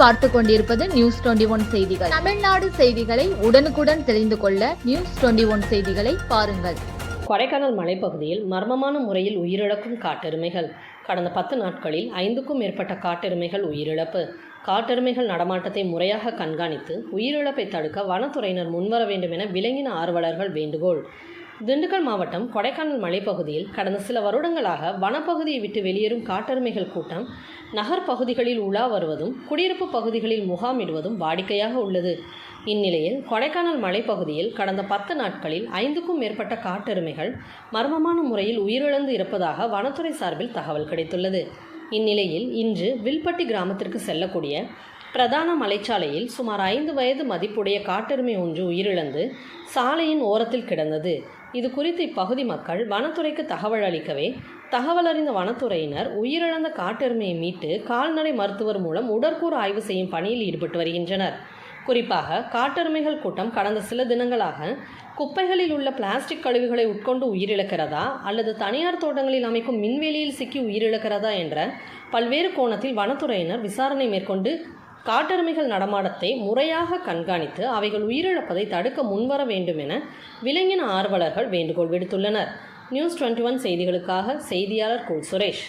பார்த்து கொண்டிருப்பது news twenty one செய்திகள். தமிழ்நாடு செய்திகளை உடனுக்குடன் தெரிந்து கொள்ள நியூஸ் டுவெண்டி ஒன் செய்திகளை பாருங்கள். கொடைக்கானல் மலைப்பகுதியில் மர்மமான முறையில் உயிரிழக்கும் காட்டெருமைகள். கடந்த பத்து நாட்களில் ஐந்துக்கும் மேற்பட்ட காட்டெருமைகள் உயிரிழப்பு. காட்டெருமைகள் நடமாட்டத்தை முறையாக கண்காணித்து உயிரிழப்பை தடுக்க வனத்துறையினர் முன்வர வேண்டும் என விலங்கின ஆர்வலர்கள் வேண்டுகோள். திண்டுக்கல் மாவட்டம் கொடைக்கானல் மலைப்பகுதியில் கடந்த சில வருடங்களாக வனப்பகுதியை விட்டு வெளியேறும் காட்டெருமைகள் கூட்டம் நகர் பகுதிகளில் உலா வருவதும் குடியிருப்பு பகுதிகளில் முகாமிடுவதும் வாடிக்கையாக உள்ளது. இந்நிலையில் கொடைக்கானல் மலைப்பகுதியில் கடந்த பத்து நாட்களில் ஐந்துக்கும் மேற்பட்ட காட்டெருமைகள் மர்மமான முறையில் உயிரிழந்து இருப்பதாக வனத்துறை சார்பில் தகவல் கிடைத்துள்ளது. இந்நிலையில் இன்று வில்பட்டி கிராமத்திற்கு செல்லக்கூடிய பிரதான மலைச்சாலையில் சுமார் ஐந்து வயது மதிப்புடைய காட்டெருமை ஒன்று உயிரிழந்து சாலையின் ஓரத்தில் கிடந்தது. இது குறித்து இப்பகுதி மக்கள் வனத்துறைக்கு தகவல் அளிக்கவே தகவல் அறிந்த வனத்துறையினர் உயிரிழந்த காட்டெருமையை மீட்டு கால்நடை மருத்துவர் மூலம் உடற்கூறு ஆய்வு செய்யும் பணியில் ஈடுபட்டு வருகின்றனர். குறிப்பாக காட்டெருமைகள் கூட்டம் கடந்த சில தினங்களாக குப்பைகளில் உள்ள பிளாஸ்டிக் கழிவுகளை உட்கொண்டு உயிரிழக்கிறதா அல்லது தனியார் தோட்டங்களில் அமைக்கும் மின்வெளியில் சிக்கி உயிரிழக்கிறதா என்ற பல்வேறு கோணத்தில் வனத்துறையினர் விசாரணை மேற்கொண்டு காட்டெருமைகள் நடமாட்டத்தை முறையாக கண்காணித்து அவைகள் உயிரிழப்பதை தடுக்க முன்வர வேண்டும் என விலங்கின ஆர்வலர்கள் வேண்டுகோள் விடுத்துள்ளனர். நியூஸ் டுவெண்ட்டி ஒன் செய்திகளுக்காக செய்தியாளர் கோல் சுரேஷ்.